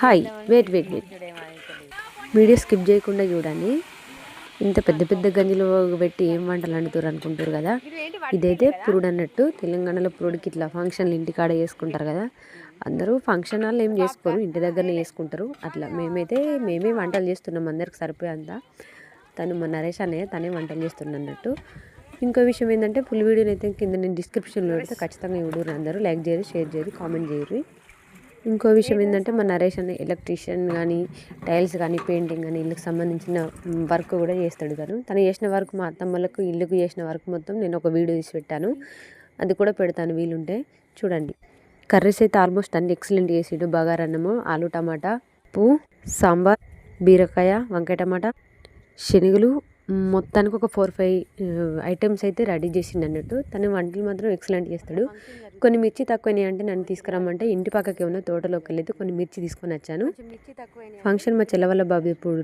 Hi wait wait wait video skip చేయకుండా చూడండి. ఇంత పెద్ద పెద్ద గంజిలో పెట్టి ఏం వంటలు వండుతారు అనుకుంటారు కదా? ఇదైతే పురుడు అన్నట్టు తెలంగాణలో పురుడుకి ఇట్లా ఫంక్షన్లు ఇంటికాడ చేసుకుంటారు కదా. అందరూ ఫంక్షన్ హాల్లో ఏం చేసుకోరు ఇంటి దగ్గరనే చేసుకుంటారు. అట్లా మేమైతే మేమే వంటలు చేస్తున్నాం అందరికి సరిపోయేంత. తను మా నరేష్ అనే తనే వంటలు చేస్తున్నట్టు ఇంకో విషయం ఏంటంటే ఫుల్ వీడియోని అయితే కింద నేను డిస్క్రిప్షన్లో పెడితే ఖచ్చితంగా చూడరు అందరూ. లైక్ చేయరు షేర్ చేయరు కామెంట్ చేయరు. ఇంకో విషయం ఏంటంటే మా నరేష్ అనే ఎలక్ట్రీషియన్ కానీ టైల్స్ కానీ పెయింటింగ్ కానీ ఇల్లుకి సంబంధించిన వర్క్ కూడా చేస్తాడు తను. తను చేసిన వర్క్ మా అత్తమ్మలకు ఇల్లుకు చేసిన వర్క్ మొత్తం నేను ఒక వీడియో తీసి పెట్టాను. అది కూడా పెడతాను వీలుంటే. చూడండి. కర్రీస్ అయితే ఆల్మోస్ట్ అన్ని ఎక్సలెంట్ చేసిండు. బగారన్నము ఆలు టమాటా ఉప్పు సాంబార్ బీరకాయ వంకాయ టమాటా శనగలు మొత్తానికి ఒక ఫోర్ ఫైవ్ ఐటమ్స్ అయితే రెడీ చేసిండు అన్నట్టు. తను వంటలు మాత్రం ఎక్సలెంట్ చేస్తాడు. కొన్ని మిర్చి తక్కువైనాయి అంటే నన్ను తీసుకురమ్మంటే ఇంటి పక్కకి ఉన్న తోటలోకి వెళ్ళి కొన్ని మిర్చి తీసుకొని వచ్చాను. ఫంక్షన్ మా చెల్లవల్ల బాబు ఇప్పుడు